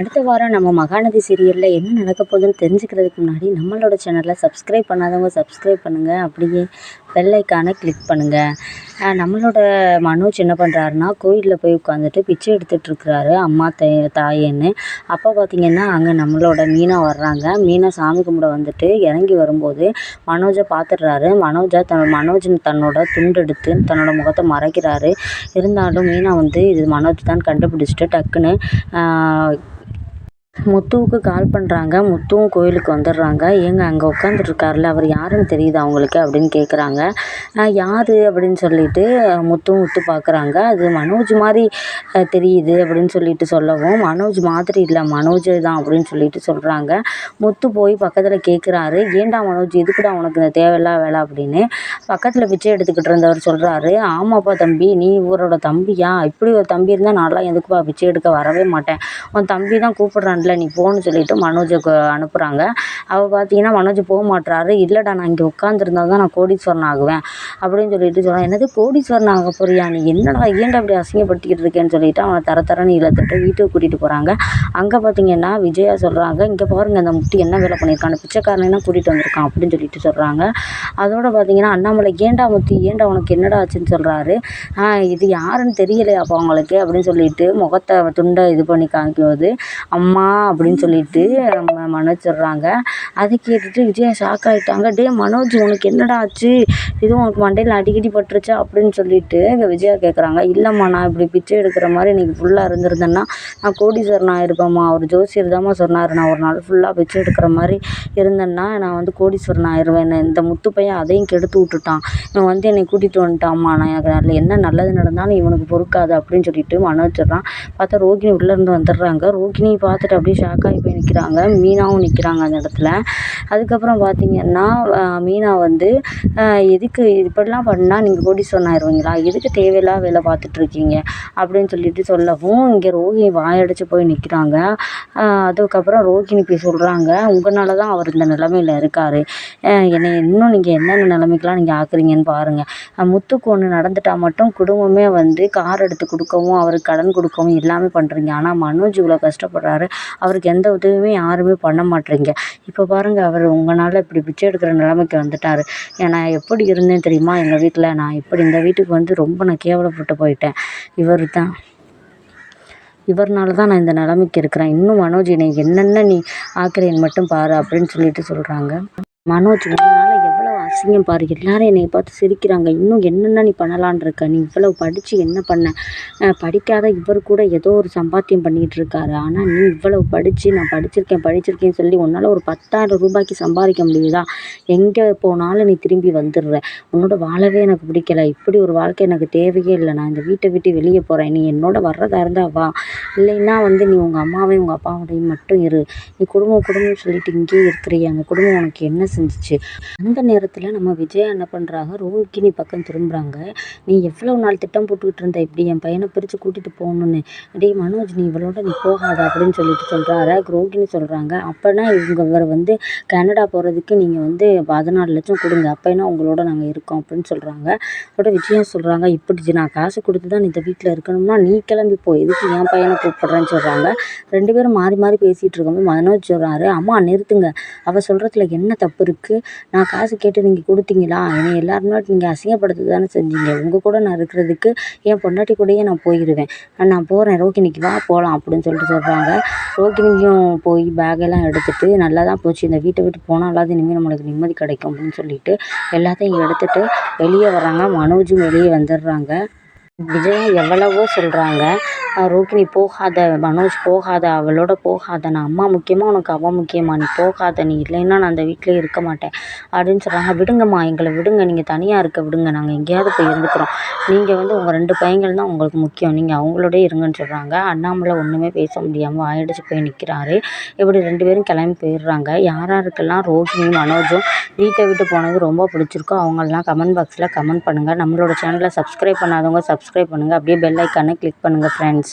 அடுத்த வாரம் நம்ம மகாநதி சீரியலில் என்ன நடக்க போகுதுன்னு தெரிஞ்சுக்கிறதுக்கு முன்னாடி நம்மளோட சேனலை சப்ஸ்கிரைப் பண்ணாதவங்க சப்ஸ்கிரைப் பண்ணுங்கள் அப்படியே பெல் கிளிக் பண்ணுங்கள் நம்மளோட மனோஜ் என்ன பண்ணுறாருன்னா கோயிலில் போய் உட்காந்துட்டு பிச்சை எடுத்துகிட்ருக்குறாரு அம்மா தே தாயேன்னு. அப்போ பார்த்திங்கன்னா அங்கே நம்மளோட மீனா வர்றாங்க. மீனா சாமி கும்பிட வந்துட்டு இறங்கி வரும்போது மனோஜை பார்த்துடுறாரு மனோஜா தன் மனோஜ் தன்னோட துண்டு எடுத்து தன்னோட முகத்தை மறைக்கிறாரு. இருந்தாலும் மீனா வந்து இது மனோஜ் தான் கண்டுபிடிச்சிட்டு டக்குன்னு முத்துவுக்கு கால் பண்ணுறாங்க முத்துவும் கோயிலுக்கு வந்துடுறாங்க. ஏங்க அங்கே உட்காந்துட்ருக்காருல அவர் யாருன்னு தெரியுது அவங்களுக்கு அப்படின்னு கேட்குறாங்க யார் அப்படின்னு சொல்லிட்டு முத்துவும் உத்து பார்க்குறாங்க அது மனோஜ் மாதிரி தெரியுது அப்படின்னு சொல்லிட்டு சொல்லவும் மனோஜ் மாதிரி இல்லை மனோஜ் தான் அப்படின்னு சொல்லிட்டு சொல்கிறாங்க முத்து போய் பக்கத்தில் கேட்குறாரு ஏன்டா மனோஜ் இதுக்குடா உனக்கு இந்த தேவையில்லா வேலை அப்படின்னு பக்கத்தில் பிச்சை எடுத்துக்கிட்டு இருந்தவர் சொல்கிறாரு ஆமாப்பா தம்பி நீ இவரோட தம்பியா? இப்படி ஒரு தம்பி இருந்தால் நான்லாம் எதுக்குப்பா பிச்சை எடுக்க வரவே மாட்டேன். உன் தம்பி தான் கூப்பிட்றான். இல்லை நீ போன்னு சொல்லிவிட்டு மனோஜுக்கு அனுப்புகிறாங்க அவள் பார்த்தீங்கன்னா மனோஜ் போக மாட்டுறாரு இல்லைடா நான் இங்கே உட்காந்துருந்தா தான் நான் கோடீஸ்வரன் ஆகுவேன் அப்படின்னு சொல்லிட்டு சொல்கிறான் என்னது கோடீஸ்வரன் ஆக போறியா நீ? என்னடா ஏன்டா அப்படி அசிங்கப்படுத்திக்கிட்டு இருக்கேன்னு சொல்லிட்டு அவனை தர தரன்னு இழுத்துட்டு வீட்டுக்கு கூட்டிகிட்டு போகிறாங்க அங்கே பார்த்தீங்கன்னா விஜயா சொல்கிறாங்க இங்கே பாருங்க அந்த முட்டி என்ன வேலை பண்ணியிருக்கான் பிச்சைக்காரனா கூட்டிகிட்டு வந்திருக்கான்? அப்படின்னு சொல்லிட்டு சொல்கிறாங்க அதோட பார்த்தீங்கன்னா அண்ணாமலை ஏன்டா முத்தி? ஏண்டா உனக்கு என்னடா ஆச்சுன்னு சொல்கிறாரு இது யாருன்னு தெரியலையா அப்போ அவங்களுக்கு அப்படின்னு சொல்லிட்டு முகத்தை துண்டை இது பண்ணி காமிக்கும்போது அம்மா அப்படின்னு சொல்லிட்டு மனோஜ் சொல்கிறாங்க அதை கேட்டுட்டு விஜயா ஷாக் ஆகிட்டாங்க டே மனோஜ் உனக்கு என்னடா ஆச்சு? இது உனக்கு மண்டையில் அடிக்கடி பட்டுருச்சா? அப்படின்னு சொல்லிட்டு விஜயா கேட்குறாங்க இல்லைம்மா நான் இப்படி பிச்சை எடுக்கிற மாதிரி இன்றைக்கி ஃபுல்லாக இருந்திருந்தேன்னா நான் கோடீஸ்வரன் ஆயிருப்பேம்மா அவர் ஜோசியர் தாம்மா சொன்னார். நான் ஒரு நாள் ஃபுல்லாக பிச்சை எடுக்கிற மாதிரி இருந்தேன்னா நான் வந்து கோடீஸ்வரன் ஆயிடுவேன் இந்த முத்து பையன் அதையும் கெடுத்து விட்டுட்டான். இவன் வந்து என்னை கூட்டிகிட்டு வந்துட்டாம்மா. நான் எனக்கு அதில் என்ன நல்லது நடந்தாலும் இவனுக்கு பொறுக்காது அப்படின்னு சொல்லிட்டு மனோஜ் சொல்கிறான் பார்த்தா ரோகிணி உள்ளேருந்து வந்துடுறாங்க. ரோகிணி பார்த்துட்டு அப்படியே ஷாக் ஆகி போய் நிற்கிறாங்க மீனாவும் நிற்கிறாங்க அந்த இடத்துல. அதுக்கப்புறம் பார்த்தீங்கன்னா மீனா வந்து எதுக்கு இப்படிலாம் பண்ணால் நீங்கள் கோடீஸ்வரன் ஆயிடுவீங்களா எதுக்கு தேவையில்லாத வேலை பார்த்துட்ருக்கீங்க? அப்படின்னு சொல்லிட்டு சொல்லவும் இங்கே ரோஹிணி வாயடைச்சு போய் நிற்கிறாங்க அதுக்கப்புறம் ரோஹிணி போய் சொல்கிறாங்க உங்களால தான் அவர் இந்த நிலமையில் இருக்கார். என்னை இன்னும் நீங்கள் என்னென்ன நிலமைக்கெலாம் நீங்கள் ஆக்குறீங்கன்னு பாருங்கள் முத்துக்கு ஒன்று நடந்துட்டால் மட்டும் குடும்பமே வந்து கார் எடுத்து கொடுக்கவும் அவருக்கு கடன் கொடுக்கவும் எல்லாமே பண்ணுறீங்க ஆனால் மனோஜ் இவ்வளோ கஷ்டப்படுறாரு. அவருக்கு எந்த உதவியுமே யாருமே பண்ண மாட்டேறீங்க இப்போ பாருங்கள் அவர் உங்களால் இப்படி பிச்சை எடுக்கிற நிலமைக்கு வந்துட்டார். நான் எப்படி இருந்தேன் தெரியுமா? எங்கள் வீட்டில் நான் இப்படி இந்த வீட்டுக்கு வந்து ரொம்ப நான் கேவலப்பட்டு போயிட்டேன். இவர் தான் இவர்னால தான் நான் இந்த நிலமைக்கு இருக்கிறேன். இன்னும் மனோஜ் என்னை என்னென்ன நீ ஆக்குறேன்னு மட்டும் பாரு அப்படின்னு சொல்லிட்டு சொல்கிறாங்க மனோஜ் அசிங்கம் பாரு. எல்லாரும் என்னை பார்த்து சிரிக்கிறாங்க. இன்னும் என்னென்ன நீ பண்ணலான் இருக்க? நீ இவ்வளவு படித்து என்ன பண்ண? படிக்காத இவர் கூட ஏதோ ஒரு சம்பாத்தியம் பண்ணிகிட்டு இருக்காரு. ஆனால் நீ இவ்வளவு படித்து நான் படிச்சிருக்கேன் படிச்சிருக்கேன்னு சொல்லி உன்னால் ஒரு பத்தாயிரம் ரூபாய்க்கு சம்பாதிக்க முடியுதா? எங்கே போனாலும் நீ திரும்பி வந்துடுற. உன்னோட வாழவே எனக்கு பிடிக்கல. இப்படி ஒரு வாழ்க்கை எனக்கு தேவையே இல்லை. நான் இந்த வீட்டை விட்டு வெளியே போகிறேன் நீ என்னோட வர்றதா இருந்தால் வா. இல்லைன்னா வந்து நீ உங்கள் அம்மாவையும் உங்கள் அப்பாவோடையும் மட்டும் இரு. நீ குடும்பம் குடும்பம்னு சொல்லிட்டு இங்கேயே இருக்கிறீ அந்த குடும்பம் உனக்கு என்ன செஞ்சுச்சு? அந்த நேரத்தில் நம்ம விஜயா என்ன பண்ணுறாங்க ரோகிணி பக்கம் திரும்புகிறாங்க நீ எவ்வளோ நாள் திட்டம் போட்டுக்கிட்டு இருந்த இப்படி என் பையனை பிரித்து கூட்டிகிட்டு போகணுன்னு டேய் மனோஜ் நீ இவளோட நீ போகாத அப்படின்னு சொல்லிட்டு சொல்கிறாரு ரோகிணி சொல்கிறாங்க அப்போனா இவங்க இவர் வந்து கனடா போகிறதுக்கு நீங்கள் வந்து பதினாலு லட்சம் கொடுங்க. அப்போனா உங்களோட நாங்கள் இருக்கோம் அப்படின்னு சொல்கிறாங்க அதோட விஜயா சொல்கிறாங்க இப்படி நான் காசு கொடுத்து தான் இந்த வீட்டில் இருக்கணும்னா நீ கிளம்பி போ. எதுக்கு என் பையனை கூப்பிட்றேன்னு சொல்கிறாங்க ரெண்டு பேரும் மாறி மாறி பேசிகிட்டு இருக்கும்போது மனோஜ் சொல்கிறாரு அம்மா நிறுத்துங்க. அவள் சொல்கிறதுல என்ன தப்பு இருக்குது நான் காசு கேட்டு நீங்கள் கொடுத்தீங்களா? என்னை எல்லார் முன்னாடி நீங்கள் அசிங்கப்படுத்த தானே செஞ்சீங்க. உங்கள் கூட நான் இருக்கிறதுக்கு என் பொண்டாட்டி கூடயே நான் போயிடுவேன் நான் போகிறேன் ரோகிணிக்கு வா போகலாம் அப்படின்னு சொல்லிட்டு சொல்கிறாங்க ரோகிணியும் போய் பேக்கெல்லாம் எடுத்துகிட்டு நல்லா தான் போச்சு. இந்த வீட்டை விட்டு போனாலாவது இனிமேல் நம்மளுக்கு நிம்மதி கிடைக்கும் அப்படின்னு சொல்லிட்டு எல்லாத்தையும் எடுத்துகிட்டு வெளியே வர்றாங்க. மனோஜும் வெளியே வந்துடுறாங்க. விஜயா எவ்வளவோ சொல்கிறாங்க ரோகிணி போகாத. மனோஜ் போகாத. அவளோட போகாத. நான் அம்மா முக்கியமாக உனக்கு அவள் முக்கியமா? நீ போகாத. நீ இல்லைன்னா நான் அந்த வீட்டிலே இருக்க மாட்டேன். அப்படின்னு சொல்கிறாங்க விடுங்கம்மா. எங்களை விடுங்க. நீங்கள் தனியாக இருக்க விடுங்க. நாங்கள் எங்கேயாவது போய் இருந்துக்கிறோம். நீங்கள் வந்து உங்கள் ரெண்டு பையங்கள் தான் உங்களுக்கு முக்கியம். நீங்கள் அவங்களோடயே இருங்கன்னு சொல்கிறாங்க அண்ணாமலை ஒன்றுமே பேச முடியாமல் வாயடிச்சு போய் நிற்கிறாரு இப்படி ரெண்டு பேரும் கிளம்பி போயிடுறாங்க. யார் யாருக்கெல்லாம் ரோகிணி மனோஜும் வீட்டை விட்டு போனது ரொம்ப பிடிச்சிருக்கோ அவங்கெல்லாம் கமெண்ட் பாக்ஸில் கமெண்ட் பண்ணுங்கள் நம்மளோட சேனலை சப்ஸ்கிரைப் பண்ணாதவங்க சப்ஸ்கிரைப் பண்ணுங்கள் அப்படியே பெல் ஐக்கானை கிளிக் பண்ணுங்கள் ஃப்ரெண்ட்ஸ்